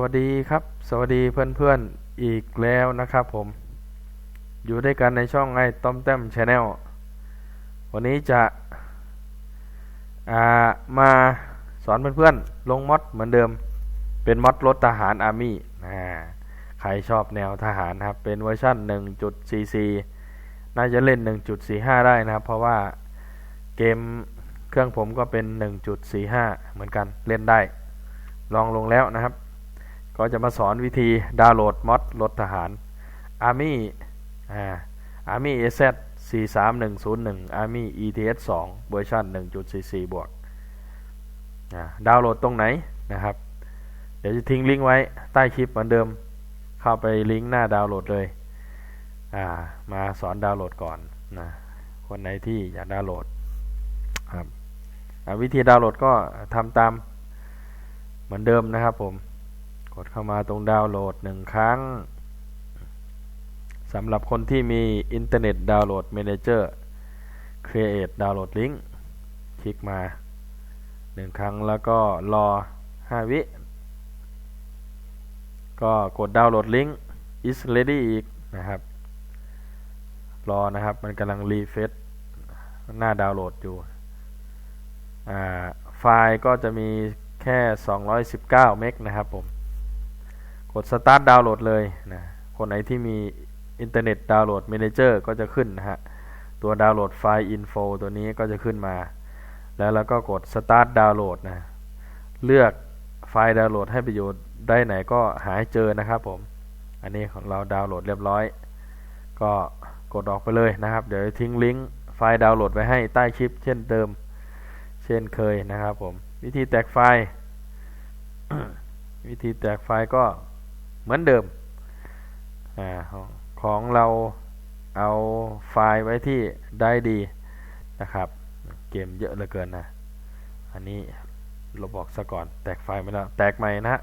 วัสดีครับ สวัสดีเพื่อนๆอีกแล้วนะครับผม อยู่ด้วยกันในช่องไอ้ต้มแต้มชาแนลวันนี้จะามาสอนเพื่อนๆลงมอดเหมือนเดิม เป็นมอดรถทหารอาร์มี่ใครชอบแนวทหารครับ เป็นเวอร์ชัน1.44 น่าจะเล่น 1.45 ได้นะครับ เพราะว่าเกมเครื่องผมก็เป็น 1.45 เหมือนกันเล่นได้ ลองลงแล้วนะครับ ก็จะมาสอนวิธีดาวน์โหลดมอดรถทหาร Army อ่า Army AZ 43101 Army ETS 2เวอร์ชัน1.44 บวกดาวน์โหลดตรงไหนนะครับ เดี๋ยวจะทิ้งลิงก์ไว้ใต้คลิปเหมือนเดิม เข้าไปลิงก์หน้าดาวน์โหลดเลยมาสอนดาวน์โหลดก่อนนะคนไหนที่อยากดาวน์โหลดครับวิธีดาวน์โหลดก็ทำตามเหมือนเดิมนะครับผม กดเข้ามาตรงดาวน์โหลดหนึ่งครั้งสำหรับคนที่มีอินเทอร์เน็ตดาวน์โหลด Manager Create Download Link คลิกมาหนึ่งครั้งแล้วก็รอ 5 วิ ก็กดดาวน์โหลดลิงก์ is ready อีกนะครับ รอนะครับมันกำลังรีเฟซหน้าดาวน์โหลดอยู่ ไฟล์ก็จะมีแค่ 219 เมกนะครับผม กด Start ดาวน์โหลดเลยนะคนไหนที่มีอินเทอร์เน็ตดาวน์โหลด Manager ก็จะขึ้นนะฮะ ตัวดาวน์โหลดไฟล์ Info ตัวนี้ก็จะขึ้นมา แล้วเราก็กด Start ดาวน์โหลดนะ เลือกไฟล์ดาวน์โหลดให้ไปอยู่ได้ไหนก็หาให้เจอนะครับผม อันนี้ของเราดาวน์โหลดเรียบร้อย ก็กดออกไปเลยนะครับ เดี๋ยวทิ้งลิงก์ไฟล์ดาวน์โหลดไว้ให้ใต้คลิป เช่นเดิม เช่นเคยนะครับผม วิธีแตกไฟล์ วิธีแตกไฟล์ก็ เหมือนเดิมอของเราเอาไฟล์ไว้ที่ได้ดีนะครับ เกมเยอะเหลือเกินนะ อันนี้เราบอกซะก่อนแตกไฟล์ไปแล้ว แตกใหม่นะฮะ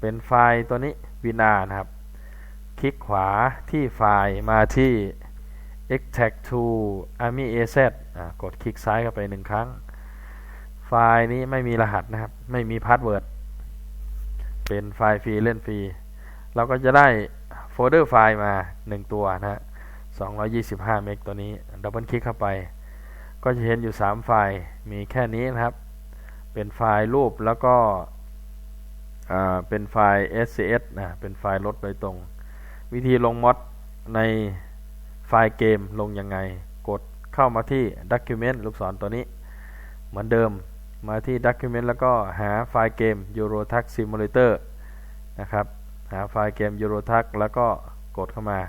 เป็นไฟล์ตัวนี้วินานะครับ คลิกขวาที่ไฟล์มาที่ extract to army az กดคลิกซ้ายเข้าไปหนึ่งครั้ง ไฟล์นี้ไม่มีรหัสนะครับ ไม่มีพาสเวิร์ด เป็นไฟล์ฟรีเล่นฟรี เราก็จะได้โฟลเดอร์ไฟล์มา 1 ตัวนะฮะ225 เมกตัวนี้ดับเบิลคลิกเข้าไป ก็จะเห็นอยู่ 3 ไฟล์มีแค่นี้นะครับ เป็นไฟล์รูปแล้วก็เป็นไฟล์ SCS นะเป็นไฟล์ลดโดยตรง วิธีลงมอดในไฟล์เกมลงยังไง กดเข้ามาที่ Document ลูกศรตัวนี้ เหมือนเดิมมาที่ Document แล้วก็หาไฟล์เกม Euro Truck Simulator นะครับ หาไฟล์เกม Euro Truck แล้วก็กดเข้ามา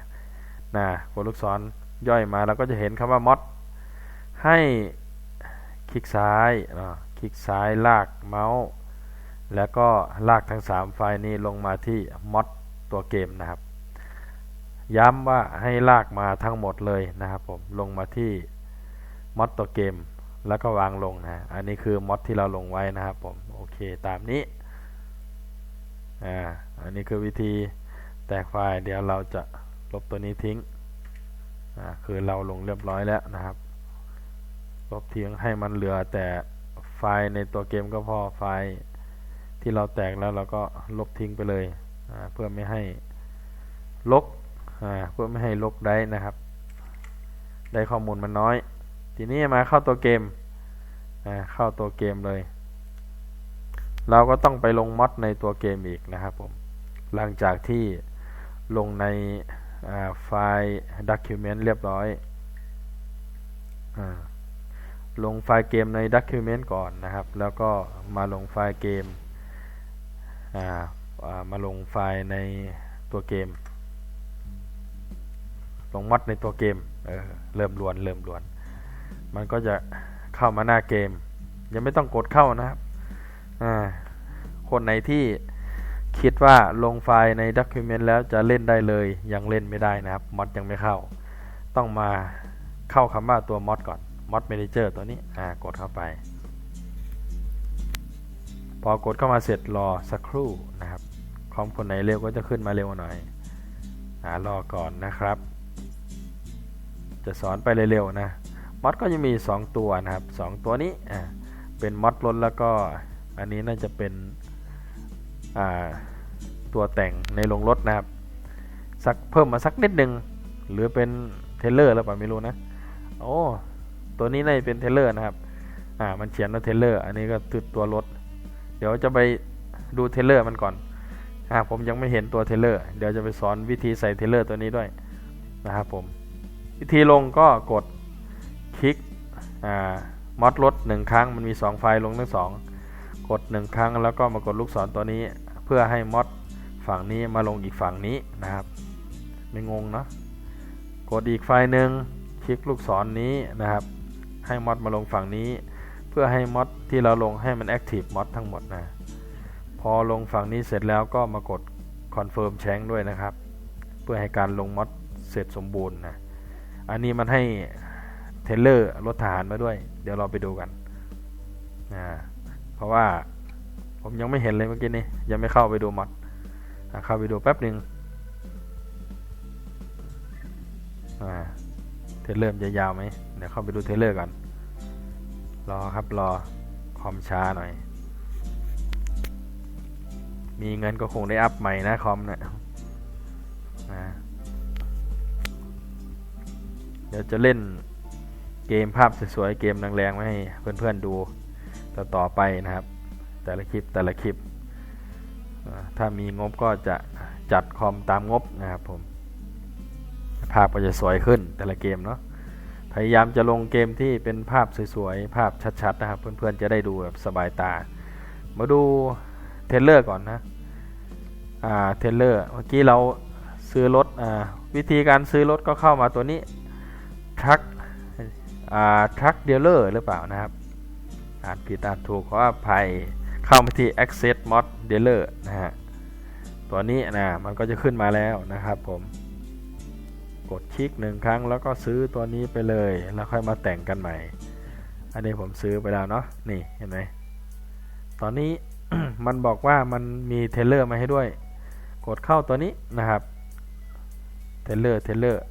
นะกดลูกศรย่อยมาแล้วก็จะเห็นคำว่า mod ให้คลิกซ้ายคลิกซ้ายลากเมาส์แล้วก็ลากทั้ง 3 ไฟล์นี้ลงมาที่ mod ตัวเกมนะครับ ย้ำว่าให้ลากมาทั้งหมดเลยนะครับผมลงมาที่ mod ตัวเกมแล้วก็วางลงนะอันนี้คือ mod ที่เราลงไว้นะครับผมโอเคตามนี้อ่า อันนี้คือวิธีแตกไฟล์เดี๋ยวเราจะลบตัวนี้ทิ้งคือเราลงเรียบร้อยแล้วนะครับ ลบทิ้งให้มันเหลือแต่ไฟล์ในตัวเกมก็พอไฟล์ที่เราแตกแล้วเราก็ลบทิ้งไปเลยเพื่อไม่ให้ลกเพื่อไม่ให้ลกได้นะครับ ได้ข้อมูลมันน้อย ทีนี้มาเข้าตัวเกมเข้าตัวเกมเลย เราก็ต้องไปลงมอดในตัวเกมอีกนะครับผม หลังจากที่ลงในไฟล์ document เรียบร้อยลงไฟล์เกมใน document ก่อนนะครับ แล้วก็มาลงไฟล์เกมมาลงไฟล์ในตัวเกม ลงมอดในตัวเกมเเริ่มลวนเริ่มลวน มันก็จะเข้ามาหน้าเกม ยังไม่ต้องกดเข้านะครับคนไหนที่ คิดว่าลงไฟล์ใน Document แล้วจะเล่นได้เลย ยังเล่นไม่ได้นะครับมอดยังไม่เข้า ต้องมาเข้าคำว่าตัวมอดก่อนมอด Manager ตัวนี้กดเข้าไป พอกดเข้ามาเสร็จรอสักครู่นะครับคอมคนไหนเร็วก็จะขึ้นมาเร็วหน่อยอรอก่อนนะครับ จะสอนไปเร็วๆนะมอดก็จะมี 2 ตัวนะครับ 2 ตัวนี้เป็นมอดล้นแล้วก็อันนี้น่าจะเป็น ตัวแต่งในโรงรถนะครับสักเพิ่มมาสักนิดหนึ่งหรือเป็นเทเลอร์แล้วเปล่าไม่รู้นะโอ้ตัวนี้น่าจะเป็นเทเลอร์นะครับอ่ามันเขียนว่าเทเลอร์อันนี้ก็คือตัวรถ เดี๋ยวจะไปดูเทเลอร์มันก่อนอ่าผมยังไม่เห็นตัวเทเลอร์เดี๋ยวจะไปสอนวิธีใส่เทเลอร์ตัวนี้ด้วยนะครับผมวิธีลงก็กดคลิกอ่ามอดรถหนึ่งครั้งมันมี 2 ไฟล์ลงทั้งสอง กด 1 ครั้งแล้วก็มากดลูกศรตัวนี้ เพื่อให้มอดฝั่งนี้มาลงอีกฝั่งนี้นะครับ ไม่งงเนาะกดอีกไฟล์หนึ่งคลิกลูกศรนนี้นะครับ ให้มอดมาลงฝั่งนี้ เพื่อให้มอดที่เราลงให้มันแอคทีฟมอดทั้งหมดนะพอลงฝั่งนี้เสร็จแล้วก็มากดคอนเฟิร์มแชงด้วยนะครับ เพื่อให้การลงมอดเสร็จสมบูรณ์นะอันนี้มันให้เทเลอร์รถทหารมาด้วย เดี๋ยวเราไปดูกันนะ เพราะว่าผมยังไม่เห็นเลยเมื่อกี้นี้ยังไม่เข้าไปดูมอดเข้าไปดูแป๊บหนึ่งเทเลอร์มันจะยาวไหมเดี๋ยวเข้าไปดูเทเลอร์ก่อนรอครับรอคอมช้าหน่อย มีเงินก็คงได้อัพใหม่นะคอมเนะี่ยนะเดี๋ยวจะเล่นเกมภาพสวยๆเกมแรงๆมาให้เพื่อนๆดู ต่อต่อไปนะครับ แต่ละคลิปแต่ละคลิป ถ้ามีงบก็จะจัดคอมตามงบนะครับผมภาพก็จะสวยขึ้นแต่ละเกมเนาะพยายามจะลงเกมที่เป็นภาพสวยๆ ภาพชัดๆ นะครับ เพื่อนๆ จะได้ดูแบบสบายตา มาดูเทเลอร์ก่อนนะอ่าเทเลอร์เมื่อกี้เราซื้อรถอ่าวิธีการซื้อรถก็เข้ามาตัวนี้ truck อ่า truck dealer หรือเปล่านะครับ อ่านผิดอ่านถูกขออภัยเข้ามาที่ access mod dealer นะฮะตัวนี้นะมันก็จะขึ้นมาแล้วนะครับผมกดคลิกหนึ่งครั้งแล้วก็ซื้อตัวนี้ไปเลยแล้วค่อยมาแต่งกันใหม่ อันนี้ผมซื้อไปแล้วเนาะนี่เห็นไหมตอนนี้มันบอกว่ามันมีเทเลอร์มาให้ด้วย กดเข้าตัวนี้นะครับเทเลอร์เทเลอร์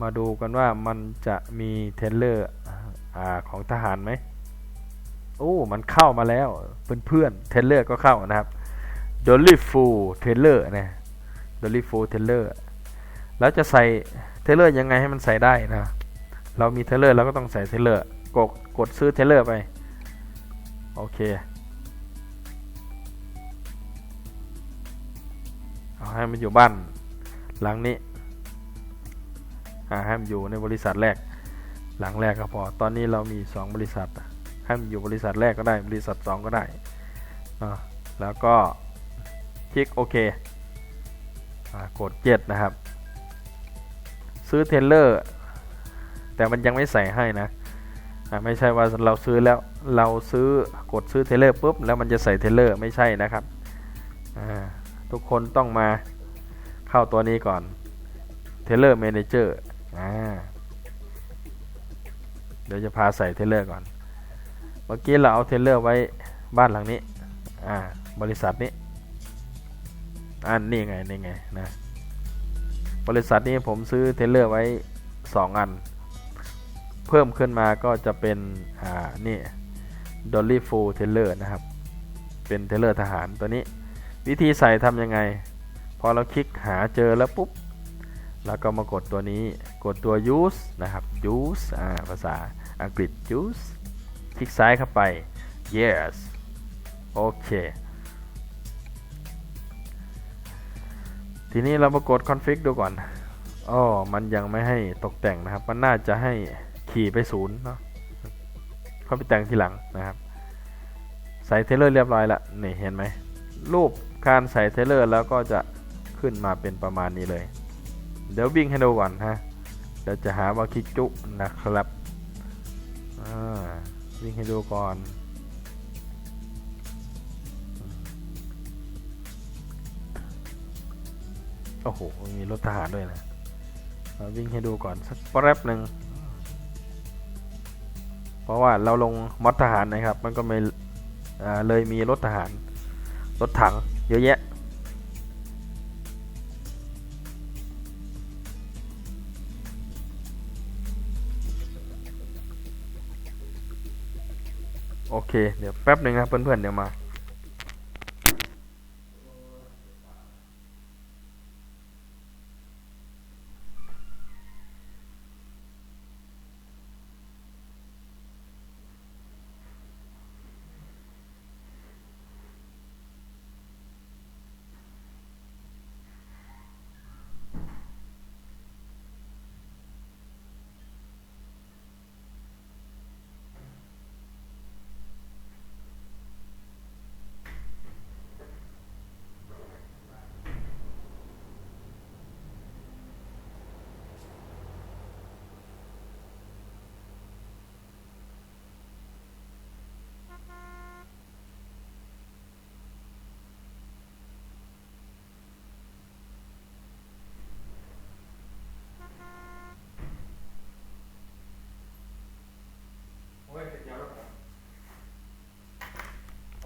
มาดูกันว่ามันจะมีเทเลอร์ของทหารไหม โอ้ มันเข้ามาแล้ว เพื่อนๆเทเลอร์ก็เข้านะครับ Dolly Full Trailer นะ Dolly Full Trailer แล้วจะใส่เทเลอร์ยังไงให้มันใส่ได้นะ เรามีเทเลอร์เราก็ต้องใส่เทเลอร์กดกดซื้อเทเลอร์ไป โอเคเอาให้มันอยู่บ้านหลังนี้อ่าให้มันอยู่ในบริษัทแรกหลังแรกก็พอ ตอนนี้เรามี 2 บริษัท ให้มันอยู่บริษัทแรกก็ได้บริษัท 2 ก็ได้ แล้วก็คลิกโอเคอกดเจ็ดนะครับ ซื้อเทเลอร์ แต่มันยังไม่ใส่ให้นะไม่ใช่ว่าเราซื้อแล้วเราซื้อกดซื้อเทเลอร์ปุ๊บแล้วมันจะใส่เทเลอร์ไม่ใช่นะครับทุกคนต้องมาเข้าตัวนี้ก่อนเทเลอร์ Manager อ่าเดี๋ยวจะพาใส่เทเลอร์ก่อน เมื่อกี้เราเอาเทเลอร์ไว้บ้านหลังนี้ อ่า บริษัทนี้ อันนี่ไง นี่ไงนะ บริษัทนี้ผมซื้อเทเลอร์ไว้ 2 อัน เพิ่มขึ้นมาก็จะเป็น อ่า นี่ Dolly Full Teller นะครับ เป็นเทเลอร์ทหารตัวนี้ วิธีใส่ทำยังไง พอเราคลิกหาเจอแล้วปุ๊บ แล้วก็มากดตัวนี้ กดตัว use นะครับ use อ่า ภาษาอังกฤษ use คลิกซ้ายเข้าไป yes โอเค ทีนี้เรามากด config ดูก่อนอ๋อมันยังไม่ให้ตกแต่งนะครับ มันน่าจะให้ขี่ไปศูนย์เนาะเข้าไปแต่งทีหลังนะครับ ใส่เทเลอร์เรียบร้อยละนี่เห็นไหม รูปการใส่เทเลอร์แล้วก็จะขึ้นมาเป็นประมาณนี้เลย เดี๋ยววิ่งให้ดูก่อนฮะเดี๋ยวจะหาว่าคิกจุนะครับอ่า วิ่งให้ดูก่อนโอ้โห มีรถทหารด้วยนะมาวิ่งให้ดูก่อนสักแป๊บหนึ่ง เพราะว่าเราลงมอดทหารนะครับ มันก็ไม่เลยมีรถทหาร รถถัง เยอะแยะ โอเค เดี๋ยวแป๊บหนึ่งนะเพื่อนๆเดี๋ยวมา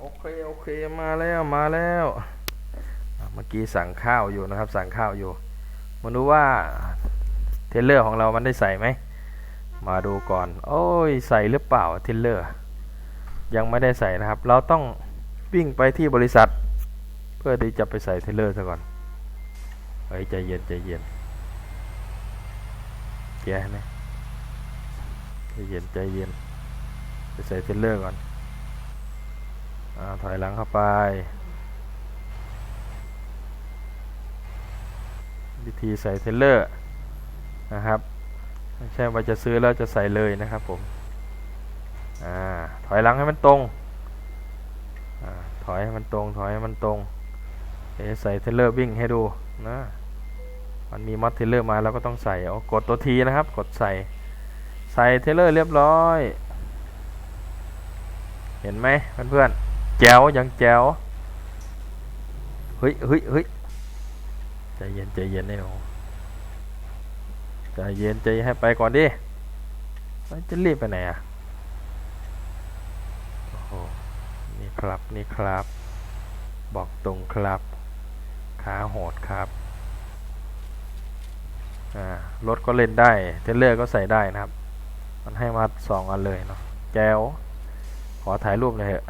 โอเคโอเคมาแล้วมาแล้วเมื่อกี้สั่งข้าวอยู่นะครับ สั่งข้าวอยู่มาดูว่าเทเลอร์ของเรามันได้ใส่ไหมมาดูก่อน โอ้ยใส่หรือเปล่าเทเลอร์ยังไม่ได้ใส่นะครับ เราต้องวิ่งไปที่บริษัท เพื่อที่จะไปใส่เทเลอร์ซะก่อนเฮ้ยใจเย็นใจเย็นแกนะใจเย็นใจเย็นไปใส่เทเลอร์ก่อน ถอยหลังเข้าไป วิธีใส่เทเลอร์นะครับไม่ใช่ว่าจะซื้อแล้วจะใส่เลยนะครับผมอ่าถอยหลังให้มันตรงอาถอยให้มันตรง ถอยให้มันตรงเดี๋ยวใส่เทเลอร์วิ่งให้ดูนะมันมีมอดเทเลอร์มาแล้วก็ต้องใส่เอากดตัวทีนะครับ กดใส่ ใส่เทเลอร์เรียบร้อย เห็นไหมเพื่อนๆ แจ๋วยังแจ๋วเฮ้ยเฮ้ยเฮ้ยใจเย็นใจเย็นไอ้หนูใจเย็นใจให้ไปก่อนดิมันจะรีบไปไหนอะโอ้โหนี่ครับนี่ครับ บอกตรงครับขาโหดครับอ่ารถก็เล่นได้เทเลอร์ก็ใส่ได้นะครับ มันให้มาสองอันเลยเนาะแจ๋วขอถ่ายรูปหน่อยเถอะ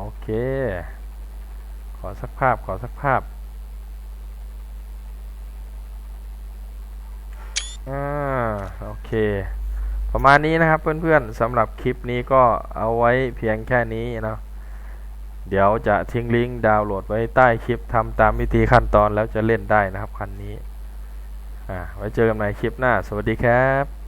โอเค ขอสักภาพขอสักภาพอ่าโอเค ประมาณนี้นะครับเพื่อนๆสำหรับคลิปนี้ก็เอาไว้เพียงแค่นี้นะเดี๋ยวจะทิ้งลิงก์ดาวน์โหลดไว้ใต้คลิปทำตามวิธีขั้นตอนแล้วจะเล่นได้นะครับคันนี้ อ่า ไว้เจอกันใหม่คลิปหน้า สวัสดีครับ